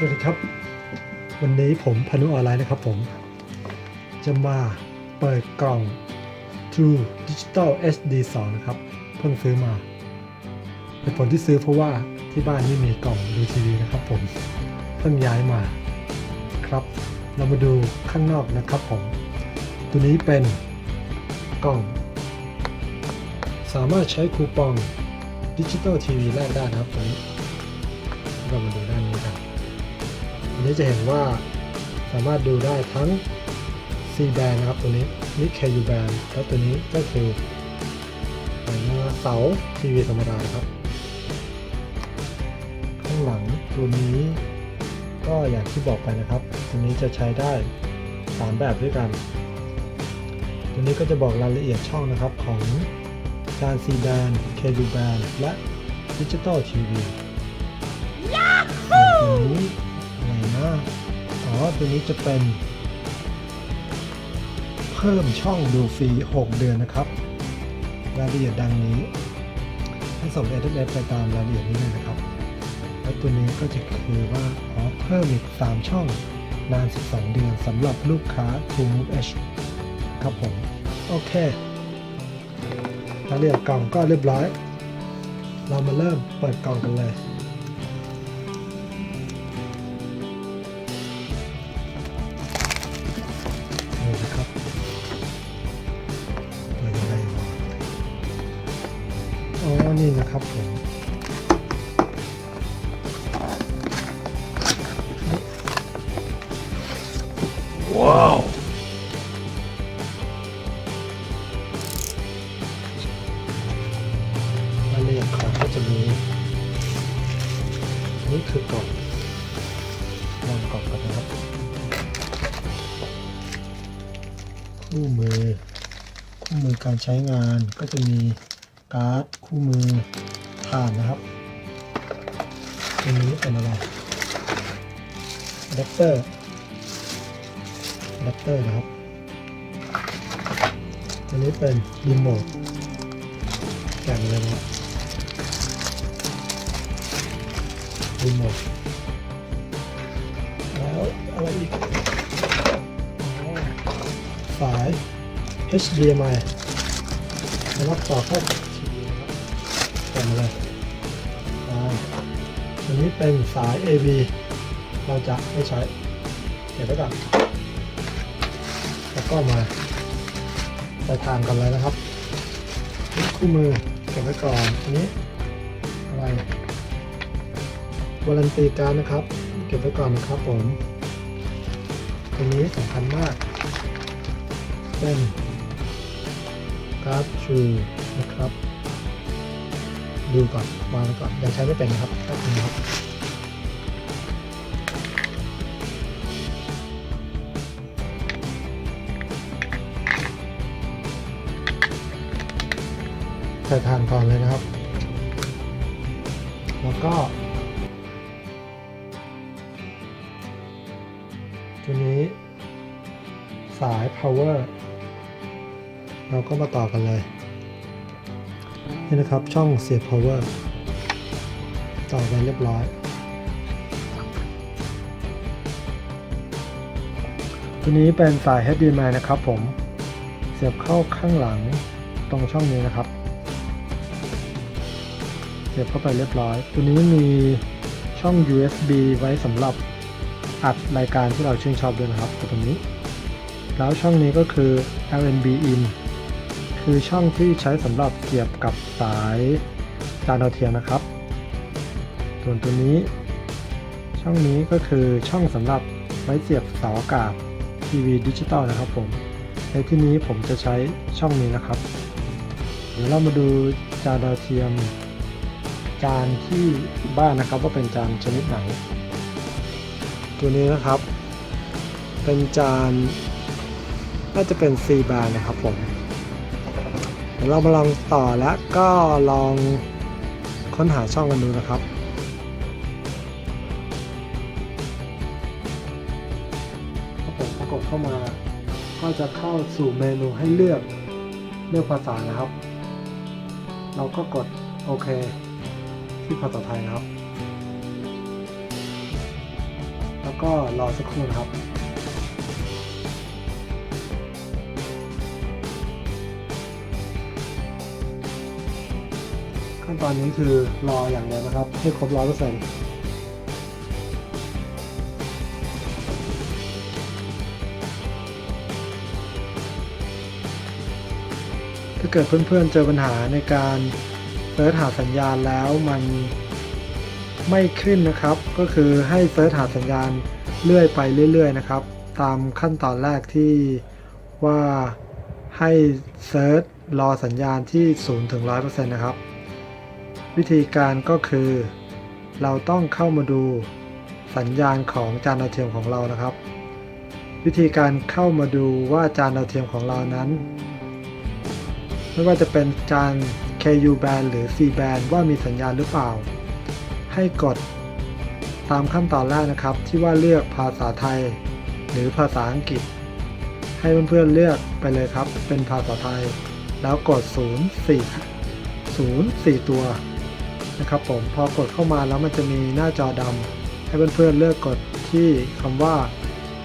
สวัสดีครับ วันนี้ผมพนุออนไลน์นะครับผม จะมาเปิดกล่อง True Digital SD 2 นะครับ เพิ่งซื้อมาเหตุผลที่ซื้อเพราะว่าที่บ้านไม่มีกล่องดูทีวีนะครับผม เพิ่งย้ายมาครับ เรามาดูข้างนอกนะครับผม ตัวนี้เป็นกล่อง สามารถใช้คูปองดิจิตอลทีวีแลกได้นะครับตัวนี้เรามาดูด้านนี้กัน อันนี้จะเห็นว่าสามารถดูได้ทั้ง C band นะครับตัวนี้นี่ KU band แล้วตัวนี้ก็คือเป็นเสาทีวีธรรมดาครับ ข้างหลังตัวนี้ ก็อย่างที่บอกไปนะครับ ตัวนี้จะใช้ได้ 3 แบบด้วยกัน ตัวนี้ก็จะบอกรายละเอียดช่องนะครับของจาน C band KU band และ Digital TV ตัวนี้อะไร นะ อ๋อ ตัวนี้จะเป็น เพิ่มช่องดูฟรี 6 เดือนนะครับ รายละเอียดดังนี้ ให้ส่ง SMS ไปตามรายละเอียดนี้เลยนะครับ แล้วตัวนี้ก็จะคือว่า อ๋อ เพิ่มอีก 3 ช่องนาน 12 เดือนสำหรับลูกค้า True Move H ครับผม โอเครายละเอียดกล่องก็เรียบร้อย เรามาเริ่มเปิดกล่องกันเลย นี่นะครับผมว้าว รายละเอียดของก็จะมี นี่คือกล่องลองกล่องกันนะครับ คู่มือ คู่มือการใช้งานก็จะมี การ์ดคู่มือถ่านนะครับตัวนี้เป็นอะไรอะแดปเตอร์อะแดปเตอร์นะครับตัวนี้เป็นรีโมทแกะมาเลยนะรีโมทแล้วอะไรอีกสาย HDMI สำหรับต่อเข้า เปิดมาเลยอันนี้เป็นสาย AV เราจะไม่ใช้ เก็บไว้ก่อน แล้วก็มาใส่ทานกันเลยนะครับ คู่มือเก็บไว้ก่อน อันนี้อะไรวารันตีการนะครับ เก็บไว้ก่อนนะครับผมตัวนี้สำคัญมาก เป็นการ์ดชูนะครับ ดูก่อนวางก่อนยังใช้ไม่เป็นนะครับแป๊บนึงนะครับใส่ทานก่อนเลยนะครับ แล้วก็ตัวนี้สาย power เราก็มาต่อกันเลย นี่นะครับช่องเสียบ power ต่อไปเรียบร้อย ตัวนี้เป็นสาย HDMI นะครับผม เสียบเข้าข้างหลังตรงช่องนี้นะครับ เสียบเข้าไปเรียบร้อย ตัวนี้มีช่อง USB ไว้สำหรับอัดรายการที่เราชื่นชอบด้วยนะครับตัวนี้ แล้วช่องนี้ก็คือ LNB in คือช่องที่ใช้สำหรับเสียบกับสายจานดาวเทียมนะครับ ส่วนตัวนี้ ช่องนี้ก็คือช่องสำหรับไว้เสียบเสาอากาศทีวีดิจิตอลนะครับผม ในที่นี้ผมจะใช้ช่องนี้นะครับ เดี๋ยวเรามาดูจานดาวเทียม จานที่บ้านนะครับว่าเป็นจานชนิดไหน ตัวนี้นะครับ เป็นจานน่าจะเป็น C band นะครับผม เดี๋ยวเรามาลองต่อแล้วก็ลองค้นหาช่องกันดูนะครับพอผมประกบเข้ามา ก็จะเข้าสู่เมนูให้เลือกเลือกภาษานะครับ เราก็กดโอเค ที่ภาษาไทยนะครับ แล้วก็รอสักครู่นะครับ ขั้นตอนนี้คือรออย่างเดียวนะครับ ให้ครบร้อยเปอร์เซ็นต์ถ้าเกิดเพื่อนๆเจอปัญหาในการเสิร์ชหาสัญญาณแล้วมันไม่ขึ้นนะครับ ก็คือให้เสิร์ชหาสัญญาณเรื่อยไปเรื่อยๆนะครับ ตามขั้นตอนแรกที่ว่าให้เซิร์ชรอสัญญาณที่0ถึง100%นะครับ วิธีการก็คือ เราต้องเข้ามาดูสัญญาณของจานดาวเทียมของเรานะครับ วิธีการเข้ามาดูว่าจานดาวเทียมของเรานั้น ไม่ว่าจะเป็นจาน KU band หรือ C band ว่ามีสัญญาณหรือเปล่า ให้กดตามขั้นตอนแรกนะครับ ที่ว่าเลือกภาษาไทย หรือภาษาอังกฤษ ให้เพื่อนๆเลือกไปเลยครับ เป็นภาษาไทย แล้วกด 0 4 0 4 ตัว นะครับผมพอกดเข้ามาแล้วมันจะมีหน้าจอดำให้เพื่อนๆเลือกกดที่คำว่า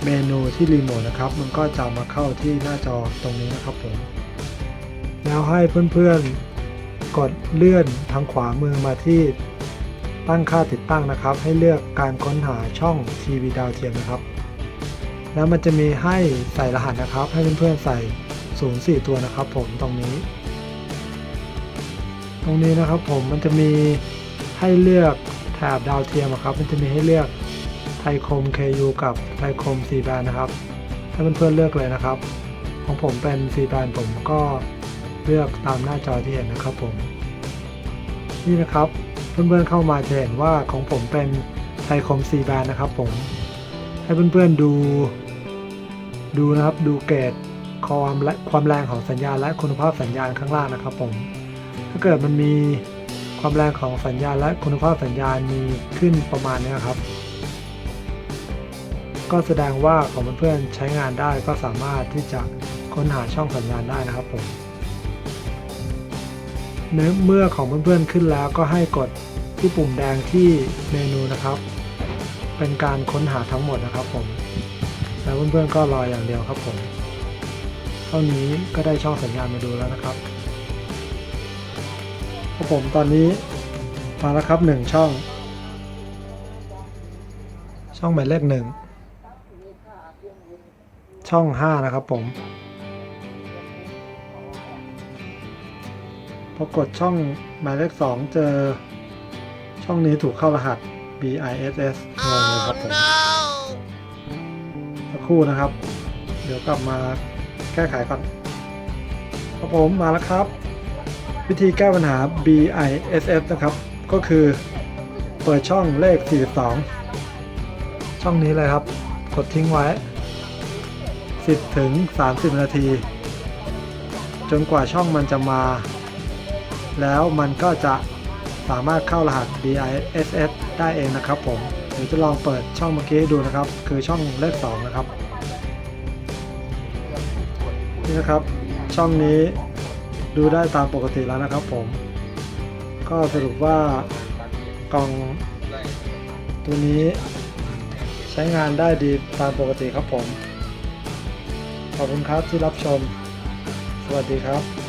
เมนูที่รีโมทนะครับ มันก็จะมาเข้าที่หน้าจอตรงนี้นะครับผม แล้วให้เพื่อนๆ กดเลื่อนทางขวามือมาที่ตั้งค่าติดตั้งนะครับ ให้เลือกการค้นหาช่องทีวีดาวเทียมนะครับ แล้วมันจะมีให้ใส่รหัสนะครับ ให้เพื่อนๆใส่04ตัวนะครับ ผมตรงนี้ ตรงนี้นะครับผมมันจะมีให้เลือกแถบดาวเทียมครับ มันจะมีให้เลือกไทยคม KU กับไทยคม C band นะครับให้เพื่อนๆเลือกเลยนะครับ ของผมเป็น C band ผมก็เลือกตามหน้าจอที่เห็นนะครับผม นี่นะครับเพื่อนๆเข้ามาจะเห็นว่าของผมเป็นไทยคม C band นะครับผม ให้เพื่อนๆดู ดูนะครับดูเกรดความและความแรงของสัญญาณและคุณภาพสัญญาณข้างล่างนะครับผม ถ้าเกิดมันมีความแรงของสัญญาณและคุณภาพสัญญาณมีขึ้นประมาณนี้ครับ ก็แสดงว่าของเพื่อนๆใช้งานได้ก็สามารถที่จะค้นหาช่องสัญญาณได้นะครับผมเนื้อเมื่อของเพื่อนๆขึ้นแล้วก็ให้กดที่ปุ่มแดงที่เมนูนะครับ เป็นการค้นหาทั้งหมดนะครับผม แล้วเพื่อนๆก็รออย่างเดียวครับผม เท่านี้ก็ได้ช่องสัญญาณมาดูแล้วนะครับ ครับผมตอนนี้มาแล้วครับหนึ่งช่อง ช่องหมายเลขหนึ่งช่องห้านะครับผมพอกดช่องหมายเลขสองเจอ ช่องนี้ถูกเข้ารหัส BISS งงเลยครับผมสักครู่นะครับ เดี๋ยวกลับมาแก้ไขก่อนครับผมมาแล้วครับ วิธีแก้ปัญหา BISF นะครับ ก็คือเปิดช่องเลข 42 ช่องนี้เลยครับ กดทิ้งไว้ 10 ถึง 30 นาที จนกว่าช่องมันจะมา แล้วมันก็จะสามารถเข้ารหัส BISF ได้เองนะครับผมเดี๋ยวจะลองเปิดช่องเมื่อกี้ให้ดูนะครับ คือช่องเลข 2 นะครับ นี่นะครับ ช่องนี้ ดูได้ตามปกติแล้วนะครับผม ก็สรุปว่ากล่องตัวนี้ใช้งานได้ดีตามปกติครับผม ขอบคุณครับที่รับชม สวัสดีครับ